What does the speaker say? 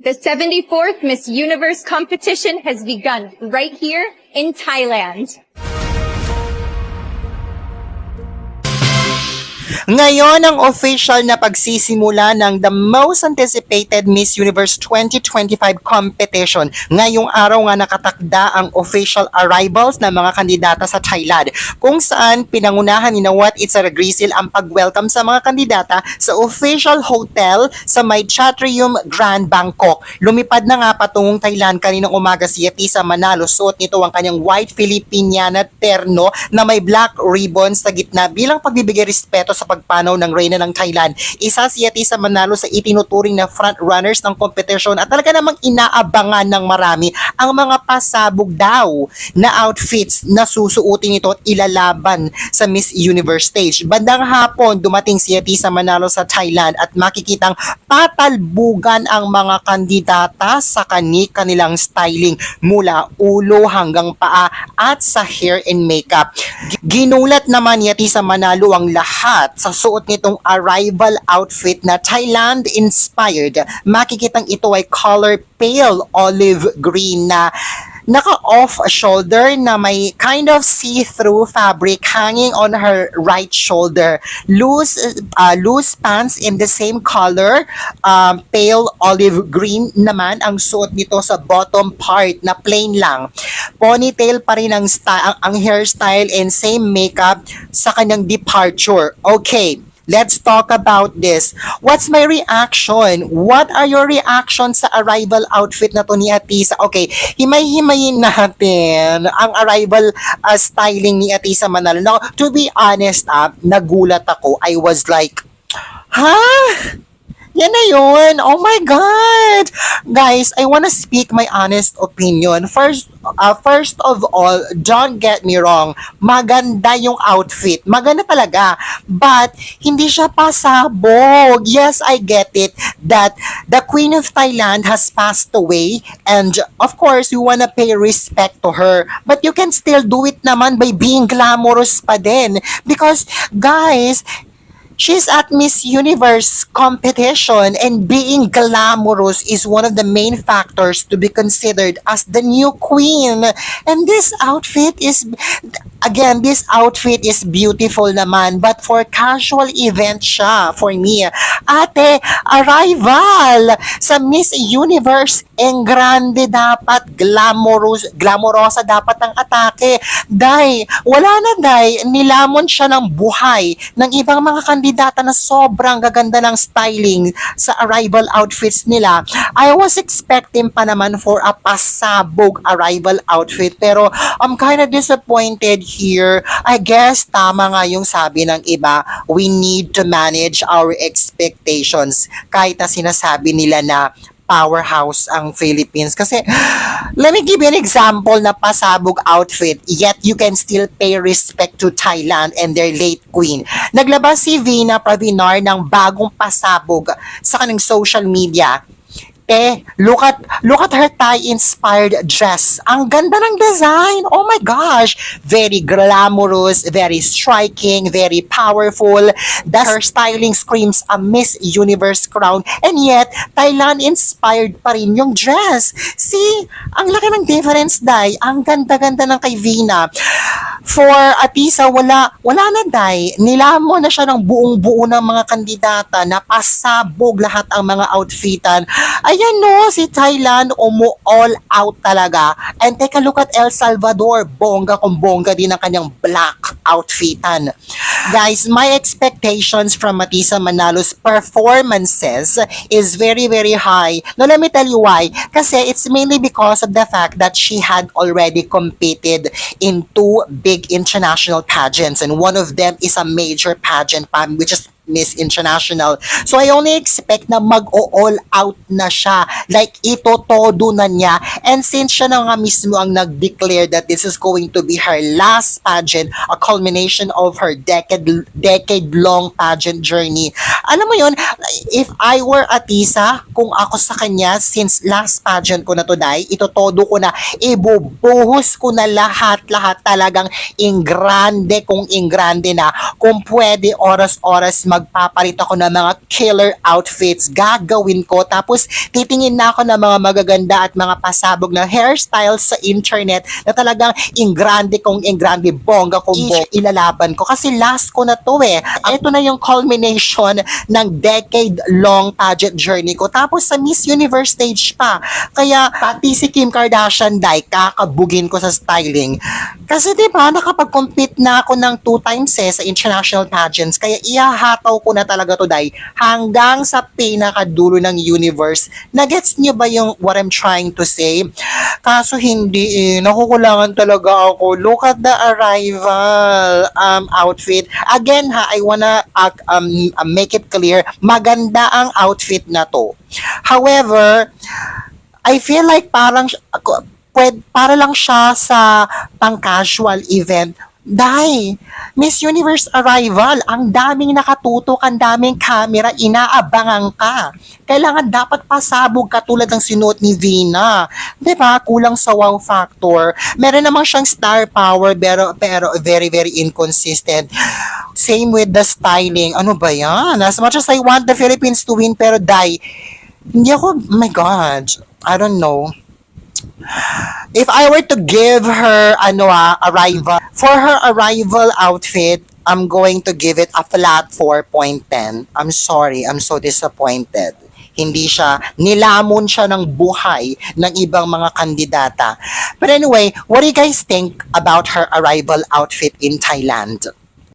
The 74th Miss Universe competition has begun right here in Thailand. Ngayon ang official na pagsisimula ng the most anticipated Miss Universe 2025 competition. Ngayong araw nga nakatakda ang official arrivals ng mga kandidata sa Thailand kung saan pinangunahan ni Nawat Itzara Grisil ang pag-welcome sa mga kandidata sa official hotel sa May Chatrium Grand Bangkok. Lumipad na nga patungong Thailand kaninang umaga si Yatisa Manalo. Suot nito ang kanyang white Filipiniana terno na may black ribbon sa gitna bilang pagbibigay respeto sa pagpanaw ng reyna ng Thailand. Isa si Yatisa Manalo sa itinuturing na front runners ng competition at talaga namang inaabangan ng marami ang mga pasabog daw na outfits na susuotin nito at ilalaban sa Miss Universe stage. Bandang hapon, dumating si Yatisa Manalo sa Thailand at makikitang patalbugan ang mga kandidata sa kani-kanilang styling mula ulo hanggang paa at sa hair and makeup. Ginulat naman ni Yatisa Manalo ang lahat sa suot nitong arrival outfit na Thailand inspired. Makikitang ito ay color pale olive green na naka-off shoulder na may kind of see-through fabric hanging on her right shoulder. Loose uh, loose pants in the same color, um, pale olive green naman ang suot nito sa bottom part na plain lang. Ponytail pa rin ang, ang, ang hairstyle and same makeup sa kanyang departure. Okay. Let's talk about this. What's my reaction? What are your reactions sa arrival outfit na to ni Atisa? Okay, himay-himayin natin ang arrival uh, styling ni Atisa Manalo. Now, to be honest, ah, nagulat ako. I was like, ha? Yan na yun. Oh my God. Guys, I want to speak my honest opinion. First, uh, first of all, don't get me wrong. Maganda yung outfit. Maganda talaga. But, hindi siya pasabog. Yes, I get it that the Queen of Thailand has passed away and of course, you wanna pay respect to her. But you can still do it naman by being glamorous pa din. Because, guys, She's at Miss Universe competition and being glamorous is one of the main factors to be considered as the new queen. And this outfit is, again, this outfit is beautiful naman, but for casual event siya for me. Ate, arrival sa Miss Universe en grande dapat, glamorous, glamorosa dapat ang atake. Day, wala na day, nilamon siya ng buhay ng ibang mga kandidata na sobrang gaganda ng styling sa arrival outfits nila. I was expecting pa naman for a pasabog arrival outfit pero I'm kind of disappointed here. I guess tama nga yung sabi ng iba, we need to manage our expectations kahit na sinasabi nila na powerhouse ang Philippines. Kasi, let me give you an example na pasabog outfit, yet you can still pay respect to Thailand and their late queen. Naglabas si Vina Pravinar ng bagong pasabog sa kanyang social media. Eh, look at, look at her Thai-inspired dress. Ang ganda ng design. Oh my gosh. Very glamorous, very striking, very powerful. The her styling screams a Miss Universe crown. And yet, Thailand-inspired pa rin yung dress. See, ang laki ng difference, Dai. Ang ganda-ganda ng kay Vina. For Atisa, wala, wala na, Dai. Nilamo na siya ng buong-buo ng mga kandidata na pasabog lahat ang mga outfitan. Ayan no, si Thailand umu all out talaga. And take a look at El Salvador, bongga kung bongga din ang kanyang black outfitan. Guys, my expectations from Matisa Manalo's performances is very, very high. Now, let me tell you why. Kasi it's mainly because of the fact that she had already competed in two big international pageants and one of them is a major pageant, pa, which is Miss International. So I only expect na mag-all out na siya. Like ito todo na niya. And since siya na nga mismo ang nag-declare that this is going to be her last pageant, a culmination of her decade decade long pageant journey. Alam mo yon, if I were Atisa, kung ako sa kanya since last pageant ko na to dai, ito todo ko na ibubuhos ko na lahat-lahat talagang ingrande kung ingrande na kung pwede oras-oras mag magpapalit ako ng mga killer outfits. Gagawin ko. Tapos, titingin na ako ng mga magaganda at mga pasabog na hairstyles sa internet na talagang ingrande kong ingrande, bongga kong bongga, ilalaban ko. Kasi last ko na to eh. Ito na yung culmination ng decade-long pageant journey ko. Tapos sa Miss Universe stage pa. Kaya pati si Kim Kardashian, dai, kakabugin ko sa styling. Kasi di ba nakapag-compete na ako ng two times eh sa international pageants. Kaya ihahataw ko na talaga to, dai, hanggang sa pinakadulo ng universe. Nagets niyo ba yung what I'm trying to say? Kaso hindi eh. Nakukulangan talaga ako. Look at the arrival um, outfit. Again ha, I wanna uh, um, uh, make it clear, maganda ang outfit na to. However, I feel like parang ako, pwed, para lang siya sa pang-casual event. Dai, Miss Universe Arrival, ang daming nakatutok, ang daming camera, inaabangan ka. Kailangan dapat pasabog katulad ng sinuot ni Vina. 'Di ba? Kulang sa wow factor. Meron namang siyang star power pero pero very very inconsistent. Same with the styling. Ano ba 'yan? As much as I want the Philippines to win pero dai, hindi ako, oh my God, I don't know. If I were to give her, ano ah, arrival, for her arrival outfit, I'm going to give it a flat 4.10. I'm sorry, I'm so disappointed. Hindi siya, nilamon siya ng buhay ng ibang mga kandidata. But anyway, what do you guys think about her arrival outfit in Thailand?